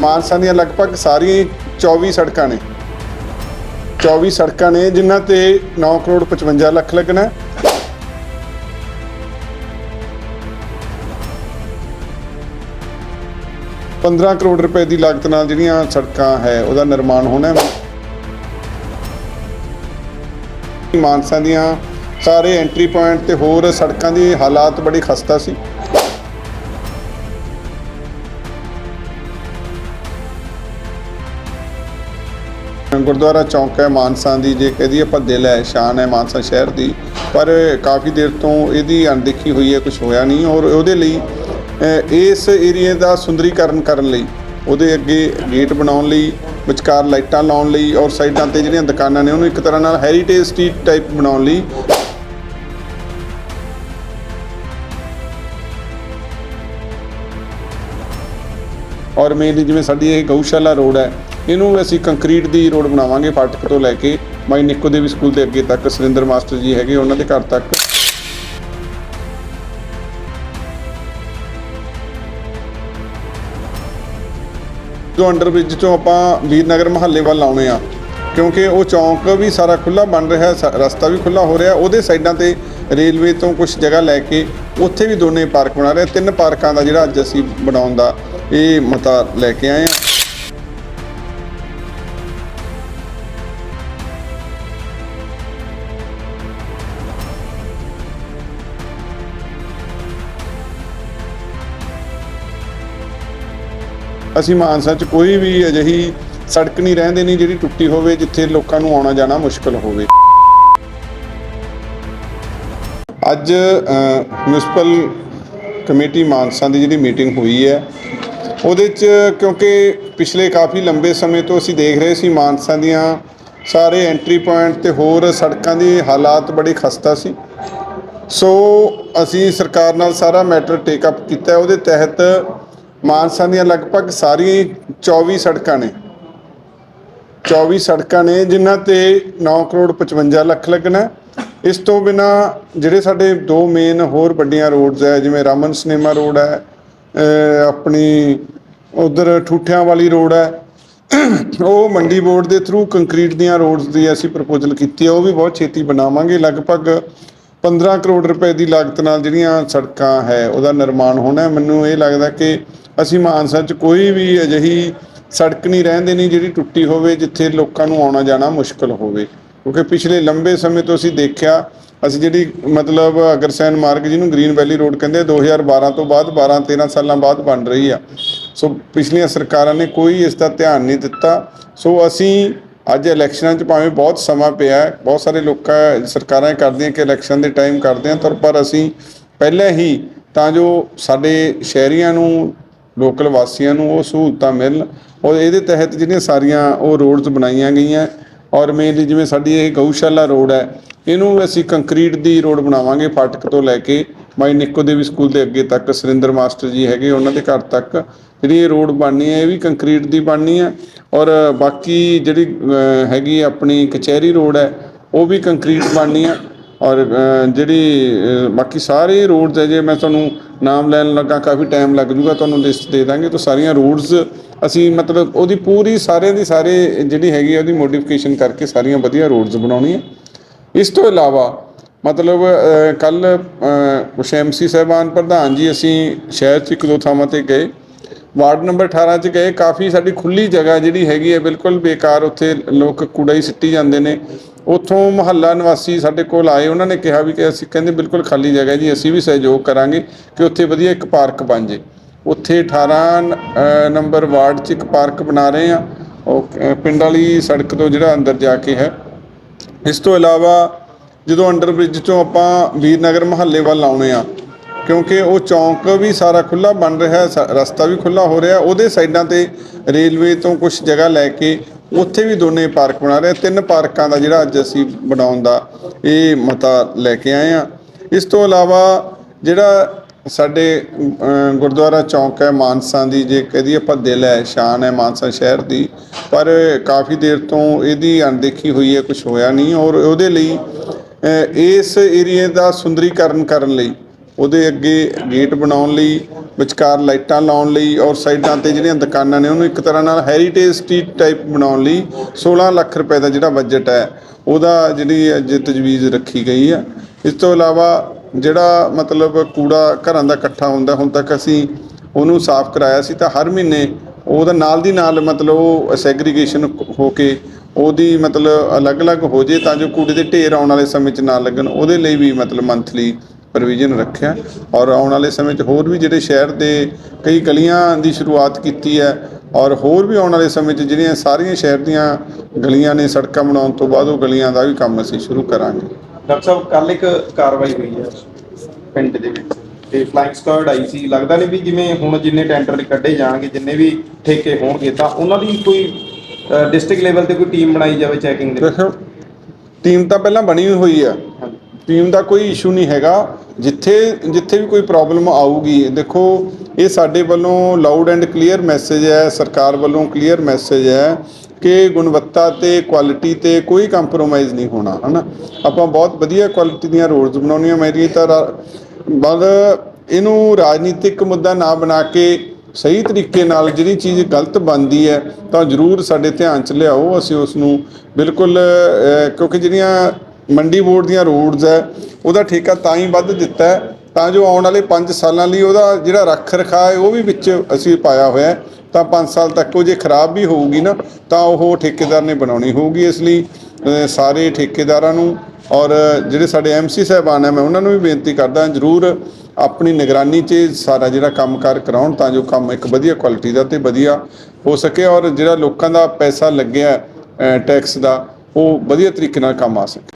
ਮਾਨਸਾ ਦੀਆਂ ਲਗਭਗ ਸਾਰੀਆਂ ਹੀ 24 ਸੜਕਾਂ ਨੇ। 24 ਸੜਕਾਂ ਨੇ ਜਿਨ੍ਹਾਂ ਤੇ 9 ਕਰੋੜ 55 ਲੱਖ ਲੱਗਣਾ ਹੈ। ਪੰਦਰਾਂ ਕਰੋੜ ਰੁਪਏ ਦੀ ਲਾਗਤ ਨਾਲ ਜਿਹੜੀਆਂ ਸੜਕਾਂ ਹੈ, ਉਹਦਾ ਨਿਰਮਾਣ ਹੋਣਾ ਹੈ। ਮਾਨਸਾ ਦੀਆਂ ਸਾਰੇ ਐਂਟਰੀ ਪੁਆਇੰਟ ਤੇ ਹੋਰ ਸੜਕਾਂ ਦੀ ਹਾਲਾਤ ਬੜੇ ਖਸਤਾ ਸੀ। ਗੁਰਦੁਆਰਾ ਚੌਂਕ ਹੈ ਮਾਨਸਾ ਦੀ, ਜੇ ਕਹਦੀ ਆਪਾਂ ਦਿਲ ਹੈ, ਸ਼ਾਨ ਹੈ ਮਾਨਸਾ ਸ਼ਹਿਰ ਦੀ। ਪਰ ਕਾਫੀ ਦੇਰ ਤੋਂ ਇਹਦੀ ਅਣਦੇਖੀ ਹੋਈ ਹੈ ਕੁਝ ਹੋਇਆ ਨਹੀਂ ਔਰ ਉਹਦੇ ਲਈ ਇਸ ਏਰੀਆ ਦਾ ਸੁੰਦਰੀਕਰਨ ਕਰਨ ਲਈ, ਉਹਦੇ ਅੱਗੇ ਗੇਟ ਬਣਾਉਣ ਲਈ, ਵਿਚਕਾਰ ਲਾਈਟਾਂ ਲਾਉਣ ਲਈ ਔਰ ਸਾਈਡਾਂ ਤੇ ਜਿਹੜੀਆਂ ਦੁਕਾਨਾਂ ਨੇ, ਉਹਨੂੰ ਇੱਕ ਤਰ੍ਹਾਂ ਨਾਲ ਹੈਰੀਟੇਜ ਸਟਰੀਟ ਟਾਈਪ ਬਣਾਉਣ ਲਈ। ਔਰ ਮੇਨਲੀ ਜਿਵੇਂ ਸਾਡੀ ਇਹ ਗਊਸ਼ਾਲਾ ਰੋਡ ਹੈ ਇਹਨੂੰ ਅਸੀਂ ਕੰਕਰੀਟ ਦੀ ਰੋਡ ਬਣਾਵਾਂਗੇ, ਫਾਟਕ ਤੋਂ ਲੈ ਕੇ ਮਾਈ ਨਿੱਕੋ ਦੇਵੀ ਸਕੂਲ ਦੇ ਅੱਗੇ ਤੱਕ, ਸੁਰਿੰਦਰ ਮਾਸਟਰ ਜੀ ਹੈਗੇ ਉਹਨਾਂ ਦੇ ਘਰ ਤੱਕ। ਜੋ ਅੰਡਰ ਬ੍ਰਿਜ ਤੋਂ ਆਪਾਂ ਵੀਰਨਗਰ ਮਹੱਲੇ ਵੱਲ ਆਉਣੇ ਆ, ਕਿਉਂਕਿ ਉਹ ਚੌਂਕ ਵੀ ਸਾਰਾ ਖੁੱਲਾ ਬਣ ਰਿਹਾ, ਸ- ਰਸਤਾ ਵੀ ਖੁੱਲਾ ਹੋ ਰਿਹਾ, ਉਹਦੇ ਸਾਈਡਾਂ ਤੇ ਰੇਲਵੇ ਤੋਂ ਕੁਝ ਜਗ੍ਹਾ ਲੈ ਕੇ ਉੱਥੇ ਵੀ ਦੋਨੇ ਪਾਰਕ ਬਣਾ ਰਹੇ ਤਿੰਨ ਪਾਰਕਾਂ ਦਾ ਜਿਹੜਾ ਅੱਜ ਅਸੀਂ ਬਣਾਉਣ ਦਾ ਇਹ ਮਤਾ ਲੈ ਕੇ ਆਏ ਹਾਂ ਅਸੀਂ ਮਾਨਸਾ 'ਚ ਕੋਈ ਵੀ ਅਜਿਹੀ ਸੜਕ ਨਹੀਂ, ਰਹਿੰਦੇ ਨਹੀਂ ਜਿਹੜੀ ਟੁੱਟੀ ਹੋਵੇ, ਜਿੱਥੇ ਲੋਕਾਂ ਨੂੰ ਆਉਣਾ ਜਾਣਾ ਮੁਸ਼ਕਲ ਹੋਵੇ। ਅੱਜ ਮਿਊਨਿਸਪਲ ਕਮੇਟੀ ਮਾਨਸਾ ਦੀ ਜਿਹੜੀ ਮੀਟਿੰਗ ਹੋਈ ਹੈ, ਉਹਦੇ 'ਚ ਕਿਉਂਕਿ ਪਿਛਲੇ ਕਾਫੀ ਲੰਬੇ ਸਮੇਂ ਤੋਂ ਅਸੀਂ ਦੇਖ ਰਹੇ ਸੀ ਮਾਨਸਾ ਦੀਆਂ ਸਾਰੇ ਐਂਟਰੀ ਪੁਆਇੰਟ ਤੇ ਹੋਰ ਸੜਕਾਂ ਦੀ ਹਾਲਾਤ ਬੜੇ ਖਸਤਾ ਸੀ। ਸੋ ਅਸੀਂ ਸਰਕਾਰ ਨਾਲ ਸਾਰਾ ਮੈਟਰ ਟੇਕ ਅਪ ਕੀਤਾ। ਉਹਦੇ ਤਹਿਤ ਮਾਨਸਾ ਦੀਆਂ ਲਗਭਗ ਸਾਰੀਆਂ ਹੀ 24 ਸੜਕਾਂ ਨੇ। 24 ਸੜਕਾਂ ਨੇ, ਜਿਨ੍ਹਾਂ ਤੇ 9 ਕਰੋੜ 55 ਲੱਖ ਲੱਗਣਾ ਇਸ ਤੋਂ ਬਿਨਾ ਜਿਹੜੇ ਸਾਡੇ ਦੋ ਮੇਨ ਹੋਰ ਵੱਡੀਆਂ ਰੋਡਸ ਹੈ, ਜਿਵੇਂ ਰਾਮਨ ਸਿਨੇਮਾ ਰੋਡ ਹੈ ਆਪਣੀ ਉਧਰ ਠੂਠਿਆਂ ਵਾਲੀ ਰੋਡ ਹੈ, ਉਹ ਮੰਡੀ ਬੋਰਡ ਦੇ ਥਰੂ ਕੰਕਰੀਟ ਦੀਆਂ ਰੋਡਸ ਦੀ ਅਸੀਂ ਪ੍ਰਪੋਜ਼ਲ ਕੀਤੀ ਹੈ। ਉਹ ਵੀ ਬਹੁਤ ਛੇਤੀ ਬਣਾਵਾਂਗੇ। ਲਗਭਗ 15 ਕਰੋੜ ਰੁਪਏ ਦੀ ਲਾਗਤ ਨਾਲ ਜਿਹੜੀਆਂ ਸੜਕਾਂ ਹੈ, ਉਹਦਾ ਨਿਰਮਾਣ ਹੋਣਾ ਮੈਨੂੰ ਇਹ ਲੱਗਦਾ ਕਿ ਅਸੀਂ ਮਾਨਸਾ 'ਚ ਕੋਈ ਵੀ ਅਜਿਹੀ ਸੜਕ ਨਹੀਂ ਰਹਿੰਦੇ ਨਹੀਂ ਜਿਹੜੀ ਟੁੱਟੀ ਹੋਵੇ ਜਿੱਥੇ ਲੋਕਾਂ ਨੂੰ ਆਉਣਾ ਜਾਣਾ ਮੁਸ਼ਕਲ ਹੋਵੇ। ਕਿਉਂਕਿ ਪਿਛਲੇ ਲੰਬੇ ਸਮੇਂ ਤੋਂ ਅਸੀਂ ਦੇਖਿਆ ਅਸੀਂ ਜਿਹੜੀ ਮਤਲਬ ਅਗਰਸੈਨ ਮਾਰਗ ਜਿਹਨੂੰ ਗ੍ਰੀਨ ਵੈਲੀ ਰੋਡ ਕਹਿੰਦੇ ਆ, 2012 ਤੋਂ ਬਾਅਦ 12 13 ਸਾਲਾਂ ਬਾਅਦ ਬਣ ਰਹੀ ਆ। ਸੋ ਪਿਛਲੀਆਂ ਸਰਕਾਰਾਂ ਨੇ ਕੋਈ ਇਸ ਦਾ ਧਿਆਨ ਨਹੀਂ ਦਿੱਤਾ। ਸੋ ਅਸੀਂ ਅੱਜ ਇਲੈਕਸ਼ਨਾਂ 'ਚ ਭਾਵੇਂ ਬਹੁਤ ਸਮਾਂ ਪਿਆ ਬਹੁਤ ਸਾਰੇ ਲੋਕਾਂ ਸਰਕਾਰਾਂ ਕਰਦੀਆਂ ਕਿ ਇਲੈਕਸ਼ਨ ਦੇ ਟਾਈਮ ਕਰਦੇ ਆ ਪਰ ਪਰ ਅਸੀਂ ਪਹਿਲਾਂ ਹੀ ਤਾਂ ਜੋ ਸਾਡੇ ਸ਼ਹਿਰੀਆਂ ਨੂੰ ਲੋਕਲ ਵਾਸੀਆਂ ਨੂੰ ਉਹ ਸਹੂਲਤਾਂ ਮਿਲਣ। ਔਰ ਇਹਦੇ ਤਹਿਤ ਜਿਹੜੀਆਂ ਸਾਰੀਆਂ ਉਹ ਰੋਡਸ ਬਣਾਈਆਂ ਗਈਆਂ। ਔਰ ਮੇਨਲੀ ਜਿਵੇਂ ਸਾਡੀ ਇਹ ਗਊਸ਼ਾਲਾ ਰੋਡ ਹੈ, ਇਹਨੂੰ ਅਸੀਂ ਕੰਕਰੀਟ ਦੀ ਰੋਡ ਬਣਾਵਾਂਗੇ ਫਾਟਕ ਤੋਂ ਲੈ ਕੇ। ਮਾਈ ਨਿੱਕੋ ਦੇਵੀ ਸਕੂਲ ਦੇ ਅੱਗੇ ਤੱਕ, ਸੁਰਿੰਦਰ ਮਾਸਟਰ ਜੀ ਹੈਗੇ ਉਹਨਾਂ ਦੇ ਘਰ ਤੱਕ। ਜਿਹੜੀ ਇਹ ਰੋਡ ਬਣਨੀ ਹੈ, ਇਹ ਵੀ ਕੰਕਰੀਟ ਦੀ ਬਣਨੀ ਹੈ। ਔਰ ਬਾਕੀ ਜਿਹੜੀ ਹੈਗੀ ਆਪਣੀ ਕਚਹਿਰੀ ਰੋਡ ਹੈ, ਉਹ ਵੀ ਕੰਕਰੀਟ ਬਣਨੀ ਹੈ। ਔਰ ਜਿਹੜੀ ਬਾਕੀ ਸਾਰੇ ਰੋਡਸ ਹੈ ਜੇ ਮੈਂ ਤੁਹਾਨੂੰ ਨਾਮ ਲੈਣ ਲੱਗਾ, ਕਾਫੀ ਟਾਈਮ ਲੱਗ ਜੂਗਾ, ਤੁਹਾਨੂੰ ਲਿਸਟ ਦੇ ਦਾਂਗੇ, ਤਾਂ ਸਾਰੀਆਂ ਰੋਡਸ ਅਸੀਂ ਮਤਲਬ ਉਹਦੀ ਪੂਰੀ ਸਾਰਿਆਂ ਦੀ ਸਾਰੇ ਜਿਹੜੀ ਹੈਗੀ ਆ, ਉਹਦੀ ਮੋਡੀਫਿਕੇਸ਼ਨ ਕਰਕੇ ਸਾਰੀਆਂ ਵਧੀਆ ਰੋਡਸ ਬਣਾਉਣੀਆਂ। ਇਸ ਤੋਂ ਇਲਾਵਾ, ਮਤਲਬ ਕੱਲ ਕੁਛ ਐਮਸੀ ਸਾਹਿਬਾਨ ਪ੍ਰਧਾਨ ਜੀ ਅਸੀਂ ਸ਼ਹਿਰ 'ਚ ਇੱਕ ਦੋ ਥਾਵਾਂ ਤੇ ਗਏ। ਵਾਰਡ ਨੰਬਰ 18 'ਚ ਗਏ। ਕਾਫੀ ਸਾਡੀ ਖੁੱਲੀ ਜਗ੍ਹਾ ਜਿਹੜੀ ਹੈਗੀ ਹੈ ਬਿਲਕੁਲ ਬੇਕਾਰ ਉੱਥੇ ਲੋਕ ਕੂੜਾ ਹੀ ਸਿੱਟੀ ਜਾਂਦੇ ਨੇ। ਉੱਥੋਂ ਮਹੱਲਾ ਨਿਵਾਸੀ ਸਾਡੇ ਕੋਲ ਆਏ, ਉਹਨਾਂ ਨੇ ਕਿਹਾ ਵੀ ਕਿ ਅਸੀਂ ਕਹਿੰਦੇ ਬਿਲਕੁਲ ਖਾਲੀ ਜਗ੍ਹਾ ਜੀ, ਅਸੀਂ ਵੀ ਸਹਿਯੋਗ ਕਰਾਂਗੇ ਕਿ ਉੱਥੇ ਵਧੀਆ ਇੱਕ ਪਾਰਕ ਬਣ ਜੇ। ਉੱਥੇ 18 ਨੰਬਰ ਵਾਰਡ 'ਚ ਇੱਕ ਪਾਰਕ ਬਣਾ ਰਹੇ ਆ ਉਹ ਪਿੰਡ ਵਾਲੀ ਸੜਕ ਤੋਂ ਜਿਹੜਾ ਅੰਦਰ ਜਾ ਕੇ ਹੈ। ਇਸ ਤੋਂ ਇਲਾਵਾ ਜਦੋਂ ਅੰਡਰ ਬ੍ਰਿਜ ਤੋਂ ਆਪਾਂ ਵੀਰਨਗਰ ਮਹੱਲੇ ਵੱਲ ਆਉਣੇ ਆ ਕਿਉਂਕਿ ਉਹ ਚੌਂਕ ਵੀ ਸਾਰਾ ਖੁੱਲਾ ਬਣ ਰਿਹਾ ਸ- ਰਸਤਾ ਵੀ ਖੁੱਲਾ ਹੋ ਰਿਹਾ ਉਹਦੇ ਸਾਈਡਾਂ ਤੇ ਰੇਲਵੇ ਤੋਂ ਕੁਝ ਜਗ੍ਹਾ ਲੈ ਕੇ ਉੱਥੇ ਵੀ ਦੋਨੇ ਪਾਰਕ ਬਣਾ ਰਹੇ ਤਿੰਨ ਪਾਰਕਾਂ ਦਾ ਜਿਹੜਾ ਅੱਜ ਅਸੀਂ ਬਣਾਉਣ ਦਾ ਇਹ ਮਤਾ ਲੈ ਕੇ ਆਏ ਆ। ਇਸ ਤੋਂ ਇਲਾਵਾ ਜਿਹੜਾ ਸਾਡੇ ਗੁਰਦੁਆਰਾ ਚੌਂਕ ਹੈ ਮਾਨਸਾ ਦੀ, ਜੇ ਕਹਦੀ ਆਪਾਂ ਦਿਲ ਹੈ, ਸ਼ਾਨ ਹੈ ਮਾਨਸਾ ਸ਼ਹਿਰ ਦੀ, ਪਰ ਕਾਫੀ ਦੇਰ ਤੋਂ ਇਹਦੀ ਅਣਦੇਖੀ ਹੋਈ ਹੈ ਕੁਝ ਹੋਇਆ ਨਹੀਂ ਔਰ ਉਹਦੇ ਲਈ ਇਸ ਏਰੀਏ ਦਾ ਸੁੰਦਰੀਕਰਨ ਕਰਨ ਲਈ ਉਹਦੇ ਅੱਗੇ ਗੇਟ ਬਣਾਉਣ ਲਈ, ਵਿਚਕਾਰ ਲਾਈਟਾਂ ਲਾਉਣ ਲਈ ਔਰ ਸਾਈਡਾਂ ਤੇ ਜਿਹੜੀਆਂ ਦੁਕਾਨਾਂ ਨੇ ਉਹਨੂੰ ਇੱਕ ਤਰ੍ਹਾਂ ਨਾਲ ਹੈਰੀਟੇਜ ਸਟਰੀਟ ਟਾਈਪ ਬਣਾਉਣ ਲਈ 16 ਲੱਖ ਰੁਪਏ ਦਾ ਜਿਹੜਾ ਬਜਟ ਹੈ, ਉਹਦਾ ਜਿਹੜੀ ਅੱਜ ਤਜਵੀਜ਼ ਰੱਖੀ ਗਈ ਹੈ। ਇਸ ਤੋਂ ਇਲਾਵਾ ਜਿਹੜਾ ਮਤਲਬ ਕੂੜਾ ਘਰਾਂ ਦਾ ਇਕੱਠਾ ਹੁੰਦਾ, ਹੁਣ ਤੱਕ ਅਸੀਂ ਉਹਨੂੰ ਸਾਫ਼ ਕਰਾਇਆ ਸੀ ਤਾਂ ਹਰ ਮਹੀਨੇ ਉਹਦਾ ਨਾਲ ਦੀ ਨਾਲ ਮਤਲਬ ਉਹ ਸੈਗਰੀਗੇਸ਼ਨ ਹੋ ਕੇ ਉਹਦੀ ਮਤਲਬ ਅਲੱਗ-ਅਲੱਗ ਹੋ ਜੇ ਤਾਂ ਜੋ ਕੂੜੇ ਦੇ ਢੇਰ ਆਉਣ ਵਾਲੇ ਸਮੇਂ 'ਚ ਨਾ ਲੱਗਣ, ਉਹਦੇ ਲਈ ਵੀ ਮਤਲਬ ਮੰਥਲੀ ਪ੍ਰੋਵੀਜ਼ਨ ਰੱਖਿਆ। ਔਰ ਆਉਣ ਵਾਲੇ ਸਮੇਂ 'ਚ ਹੋਰ ਵੀ ਜਿਹੜੇ ਸ਼ਹਿਰ ਦੇ ਕਈ ਗਲੀਆਂ ਦੀ ਸ਼ੁਰੂਆਤ ਕੀਤੀ ਹੈ ਔਰ ਹੋਰ ਵੀ ਆਉਣ ਵਾਲੇ ਸਮੇਂ 'ਚ ਜਿਹੜੀਆਂ ਸਾਰੀਆਂ ਸ਼ਹਿਰ ਦੀਆਂ ਗਲੀਆਂ ਨੇ ਸੜਕਾਂ ਬਣਾਉਣ ਤੋਂ ਬਾਅਦ ਉਹ ਗਲੀਆਂ ਦਾ ਵੀ ਕੰਮ ਅਸੀਂ ਸ਼ੁਰੂ ਕਰਾਂਗੇ। ਡਾਕਟਰ ਸਾਹਿਬ ਕੱਲ ਇੱਕ ਕਾਰਵਾਈ ਹੋਈ ਹੈ ਪਿੰਡ ਦੇ ਵਿੱਚ ਤੇ ਫਲਾਈਂਗ ਸਕੁਆਡ ਆਈ ਸੀ। ਲੱਗਦਾ ਨਹੀਂ ਵੀ ਜਿਵੇਂ ਹੁਣ ਜਿੰਨੇ ਟੈਂਡਰ ਕੱਢੇ ਜਾਣਗੇ ਜਿੰਨੇ ਵੀ ਠੇਕੇ ਹੋਣਗੇ ਤਾਂ ਉਹਨਾਂ ਦੀ ਕੋਈ ਡਿਸਟ੍ਰਿਕਟ ਲੈਵਲ ਤੇ ਕੋਈ ਟੀਮ ਬਣਾਈ ਜਾਵੇ ਚੈਕਿੰਗ ਦੇ ਦੇਖੋ ਟੀਮ ਤਾਂ ਪਹਿਲਾਂ ਬਣੀ ਹੋਈ ਆ। ਟੀਮ ਦਾ ਕੋਈ ਇਸ਼ੂ ਨਹੀਂ ਹੈਗਾ। ਜਿੱਥੇ ਜਿੱਥੇ ਵੀ ਕੋਈ ਪ੍ਰੋਬਲਮ ਆਊਗੀ, ਦੇਖੋ, ਇਹ ਸਾਡੇ ਵੱਲੋਂ ਲਾਊਡ ਐਂਡ ਕਲੀਅਰ ਮੈਸੇਜ ਹੈ, ਸਰਕਾਰ ਵੱਲੋਂ ਕਲੀਅਰ ਮੈਸੇਜ ਹੈ ਕਿ ਗੁਣਵੱਤਾ ਤੇ ਕੁਆਲਿਟੀ ਤੇ ਕੋਈ ਕੰਪਰੋਮਾਈਜ਼ ਨਹੀਂ ਹੋਣਾ, ਹਨਾ? ਆਪਾਂ ਬਹੁਤ ਵਧੀਆ ਕੁਆਲਿਟੀ ਦੀਆਂ ਰੋਡਸ ਬਣਾਉਣੀਆਂ ਮੇਰੀ ਤਾਂ ਰਾ- ਇਹਨੂੰ ਰਾਜਨੀਤਿਕ ਮੁੱਦਾ ਨਾ ਬਣਾ ਕੇ ਸਹੀ ਤਰੀਕੇ ਨਾਲ ਜਿਹੜੀ ਚੀਜ਼ ਗਲਤ ਬਣਦੀ ਹੈ, ਤਾਂ ਜ਼ਰੂਰ ਸਾਡੇ ਧਿਆਨ 'ਚ ਲਿਆਓ, ਅਸੀਂ ਉਸ ਨੂੰ ਬਿਲਕੁਲ ਕਿਉਂਕਿ ਜਿਹੜੀਆਂ ਮੰਡੀ ਬੋਰਡ ਦੀਆਂ ਰੋਡਸ ਹੈ, ਉਹਦਾ ਠੇਕਾ ਤਾਂ ਹੀ ਵੱਧ ਦਿੱਤਾ ਹੈ, ਤਾਂ ਜੋ ਆਉਣ ਵਾਲੇ 5 ਸਾਲਾਂ ਲਈ ਉਹਦਾ ਜਿਹੜਾ ਰੱਖ ਰਖਾਅ ਹੈ, ਉਹ ਵੀ ਵਿੱਚ ਅਸੀਂ ਪਾਇਆ ਹੋਇਆ ਹੈ। ਤਾਂ 5 ਸਾਲ ਤੱਕ ਉਹ ਜੇ ਖਰਾਬ ਵੀ ਹੋਊਗੀ ਨਾ, ਤਾਂ ਉਹ ਠੇਕੇਦਾਰ ਨੇ ਬਣਾਉਣੀ ਹੋਊਗੀ ਇਸ ਲਈ ਸਾਰੇ ਠੇਕੇਦਾਰਾਂ ਨੂੰ ਔਰ ਜਿਹੜੇ ਸਾਡੇ ਐਮਸੀ ਸਾਹਿਬਾਨ ਹੈ, ਮੈਂ ਉਹਨਾਂ ਨੂੰ ਵੀ ਬੇਨਤੀ ਕਰਦਾ ਜ਼ਰੂਰ ਆਪਣੀ ਨਿਗਰਾਨੀ 'ਚ ਸਾਰਾ ਜਿਹੜਾ ਕੰਮਕਾਰ ਕਰਾਉਣ, ਤਾਂ ਜੋ ਕੰਮ ਇੱਕ ਵਧੀਆ ਕੁਆਲਿਟੀ ਦਾ ਤੇ ਵਧੀਆ ਹੋ ਸਕੇ ਔਰ ਜਿਹੜਾ ਲੋਕਾਂ ਦਾ ਪੈਸਾ ਲੱਗਿਆ ਟੈਕਸ ਦਾ, ਉਹ ਵਧੀਆ ਤਰੀਕੇ ਨਾਲ ਕੰਮ ਆ ਸਕੇ।